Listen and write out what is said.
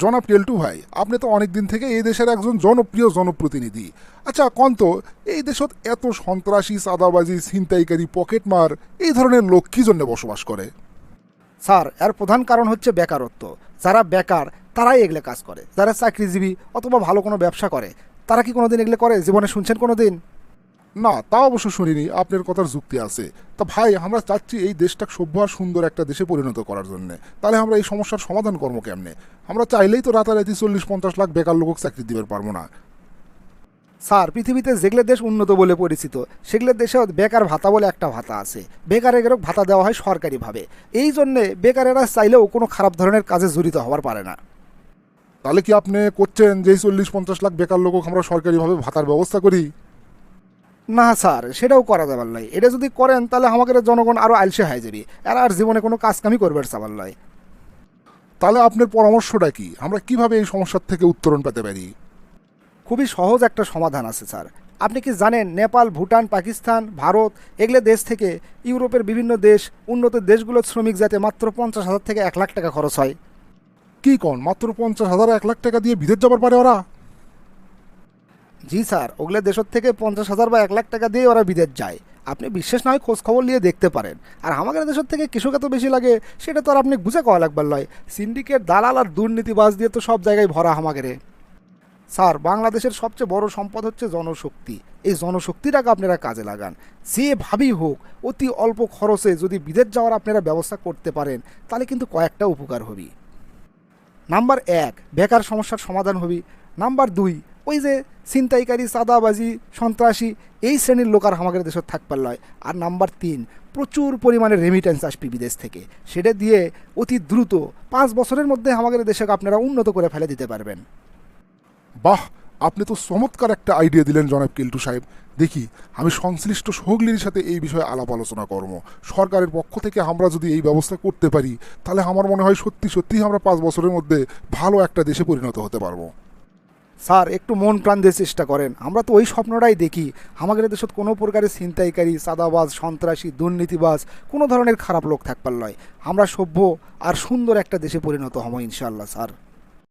জনাব টেলটু ভাই, আপনি তো অনেক দিন থেকে এই দেশের একজন জনপ্রিয় জনপ্রতিনিধি। আচ্ছা কন্ত, এই দেশত এত সন্ত্রাসী, চাঁদাবাজি, ছিনতাইকারী, পকেটমার, এই ধরনের লোক কি জন্য বসবাস করে? স্যার, এর প্রধান কারণ হচ্ছে বেকারত্ব। যারা বেকার, তারাই এগুলো কাজ করে। যারা চাকরিজীবী অথবা ভালো কোনো ব্যবসা করে, তারা কি কোনোদিন এগুলো করে? জীবনে শুনছেন কোনো দিন না তা অবশ্য শুনিনি আপনার কথার যুক্তি আছে। তা ভাই আমরা চাচ্ছি এই দেশটাকে সভ্য আর সুন্দর একটা দেশে পরিণত করার জন্য। তাহলে আমরা এই সমস্যার সমাধান কর্ম কেমনে? আমরা চাইলেই তো রাতারাতি চল্লিশ পঞ্চাশ লাখ বেকার লোক চাকরি দিতে পারব না। স্যার পৃথিবীতে যেগুলো দেশ উন্নত বলে পরিচিত সেগুলো দেশে বেকার ভাতা বলে একটা ভাতা আছে। বেকারের ভাতা দেওয়া হয় সরকারিভাবে। এই জন্যে বেকারেরা চাইলেও কোনো খারাপ ধরনের কাজে জড়িত হওয়ার পারে না। তাহলে কি আপনি করছেন যে চল্লিশ পঞ্চাশ লাখ বেকার লোক আমরা সরকারিভাবে ভাতার ব্যবস্থা করি? না স্যার, সেটাও করা যাবার নয় এটা যদি করেন, তাহলে আমাদের জনগণ আরও আলসে হয়ে যাবে। এরা আর জীবনে কোনো কাজকামই করবে চাবার নয় তাহলে আপনার পরামর্শটা কি? আমরা কীভাবে এই সমস্যার থেকে উত্তরণ পেতে পারি? খুবই সহজ একটা সমাধান আছে, স্যার। আপনি কি জানেন, নেপাল, ভুটান, পাকিস্তান, ভারত, এগুলো দেশ থেকে ইউরোপের বিভিন্ন দেশ, উন্নত দেশগুলোর শ্রমিক যাতে মাত্র পঞ্চাশ হাজার থেকে এক লাখ টাকা খরচ হয়। কি কন? মাত্র পঞ্চাশ হাজার, এক লাখ টাকা দিয়ে বিদেশ যাবার পারে ওরা? জি স্যার, ওগুলো দেশের থেকে পঞ্চাশ হাজার বা এক লাখ টাকা দিয়ে ওরা বিদেশ যায়। আপনি বিশ্বাস নয় খোঁজ খবর নিয়ে দেখতে পারেন। আর আমাদের দেশের থেকে কৃষক এত বেশি লাগে, সেটা তো আর আপনি বুঝে কওয়া লাগবার নয়। সিন্ডিকেট, দালাল আর দুর্নীতিবাজ দিয়ে তো সব জায়গায় ভরা আমাদের। স্যার, বাংলাদেশের সবচেয়ে বড় সম্পদ হচ্ছে জনশক্তি। এই জনশক্তিটাকে আপনারা কাজে লাগান। যেভাবেই হোক, অতি অল্প খরচে যদি বিদেশ যাওয়ার আপনারা ব্যবস্থা করতে পারেন, তাহলে কিন্তু কয়েকটা উপকার হবে। নাম্বার এক, বেকার সমস্যার সমাধান হবে। নাম্বার দুই ওই যে ছিনতাইকারী, চাঁদাবাজি, সন্ত্রাসী, এই শ্রেণির লোক আর আমাদের দেশে থাকবার লয় আর নাম্বার তিন, প্রচুর পরিমাণে রেমিটেন্স আসবে বিদেশ থেকে। সেটা দিয়ে অতি দ্রুত পাঁচ বছরের মধ্যে আমাদের দেশকে আপনারা উন্নত করে ফেলে দিতে পারবেন। বাহ! আপনি তো চমৎকার একটা আইডিয়া দিলেন জনাব কিল্টু সাহেব। দেখি, আমি সংশ্লিষ্ট সহগলির সাথে এই বিষয়ে আলাপ আলোচনা করব। সরকারের পক্ষ থেকে আমরা যদি এই ব্যবস্থা করতে পারি, তাহলে আমার মনে হয় সত্যি সত্যি আমরা পাঁচ বছরের মধ্যে ভালো একটা দেশে পরিণত হতে পারব। স্যার, একটু মন প্রাণ দিয়ে চেষ্টা করেন। আমরা তো ওই স্বপ্নটাই দেখি। আমাদের দেশত কোনো প্রকারের ছিনতাইকারী, সাদাবাজ, সন্ত্রাসী, দুর্নীতিবাজ, কোনো ধরনের খারাপ লোক থাকবার নয়। আমরা সভ্য আর সুন্দর একটা দেশে পরিণত হব ইনশাল্লাহ স্যার।